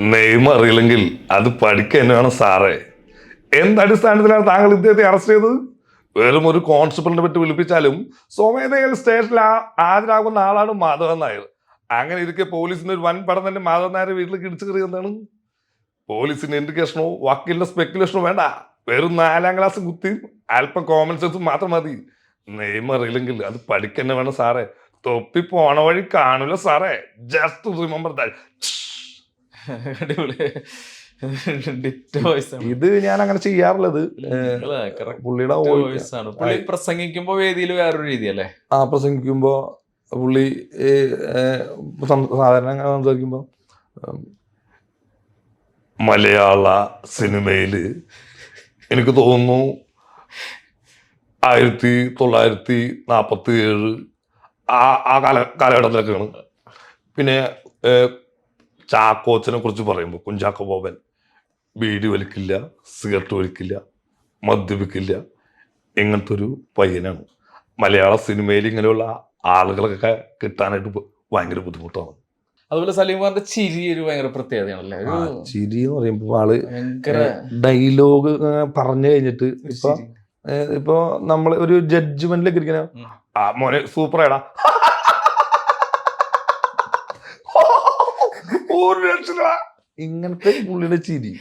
നെയ്മ അറിയില്ലെങ്കിൽ അത് പഠിക്കുക തന്നെ വേണം സാറേ. എന്തടിസ്ഥാനത്തിലാണ് താങ്കൾ ഇദ്ദേഹത്തെ അറസ്റ്റ് ചെയ്തത്? വെറും ഒരു കോൺസ്റ്റബിളിനെ പറ്റി വിളിപ്പിച്ചാലും സ്വമേധയിൽ സ്റ്റേഷനിൽ ഹാജരാകുന്ന ആളാണ് മാധവൻ നായർ. അങ്ങനെ ഇരിക്കെ പോലീസിന്റെ ഒരു വൻ പടം തന്നെ മാധവൻ നായർ വീട്ടിലേക്ക് ഇടിച്ചു കയറി എന്താണ് പോലീസിന്റെ ഇൻഡിക്കേഷനോ വക്കീലിന്റെ സ്പെക്കുലേഷനോ വേണ്ട. വെറും നാലാം ക്ലാസ് കുത്തി അല്പം കോമൺ സെൻസ് മാത്രം മതി. നെയ്മ അറിയില്ലെങ്കിൽ അത് പഠിക്കന്നെ വേണം സാറേ. തൊപ്പി പോണ വഴി കാണൂല സാറേ. ജസ്റ്റ് റിമെമ്പർ അടിപൊളി. ഇത് ഞാൻ അങ്ങനെ ചെയ്യാറുള്ളത്. പുള്ളിയുടെ വോയിസ് ആണ്. പുള്ളി പ്രസംഗിക്കുമ്പോ വേദിയിൽ വേറൊരു രീതിയല്ലേ? ആ പ്രസംഗിക്കുമ്പോ പുള്ളി സാധാരണ അങ്ങനെ സംസാരിക്കുമ്പോ മലയാള സിനിമയിൽ എനിക്ക് തോന്നുന്നു ആയിരത്തി തൊള്ളായിരത്തി നാൽപ്പത്തി ഏഴ് ആ ആ കാല കാലഘട്ടത്തിലൊക്കെയാണ്. പിന്നെ ചാക്കോച്ചനെ കുറിച്ച് പറയുമ്പോൾ കുഞ്ചാക്കോ ബോബൻ ബീഡി വലിക്കില്ല സിഗരറ്റ് വലിക്കില്ല മദ്യപിക്കില്ല ഇങ്ങനത്തെ ഒരു പയ്യനാണ്. മലയാള സിനിമയിൽ ഇങ്ങനെയുള്ള ആളുകളൊക്കെ കിട്ടാനായിട്ട് ഭയങ്കര ബുദ്ധിമുട്ടാണ്. അതുപോലെ സലീംഖാന്റെ ചിരി ഒരു ഭയങ്കര പ്രത്യേകതയാണല്ലേ? ചിരി എന്ന് പറയുമ്പോൾ ആൾ ഡയലോഗ് പറഞ്ഞു കഴിഞ്ഞിട്ട് ഇപ്പൊ ഇപ്പൊ നമ്മൾ ഒരു ജഡ്ജ്മെന്റിലേക്ക്. ആ മോനെ സൂപ്പർ ആടാ ഒരു ലക്ഷം രൂപ ഇങ്ങനത്തെ പുള്ളിയുടെ ചിരി.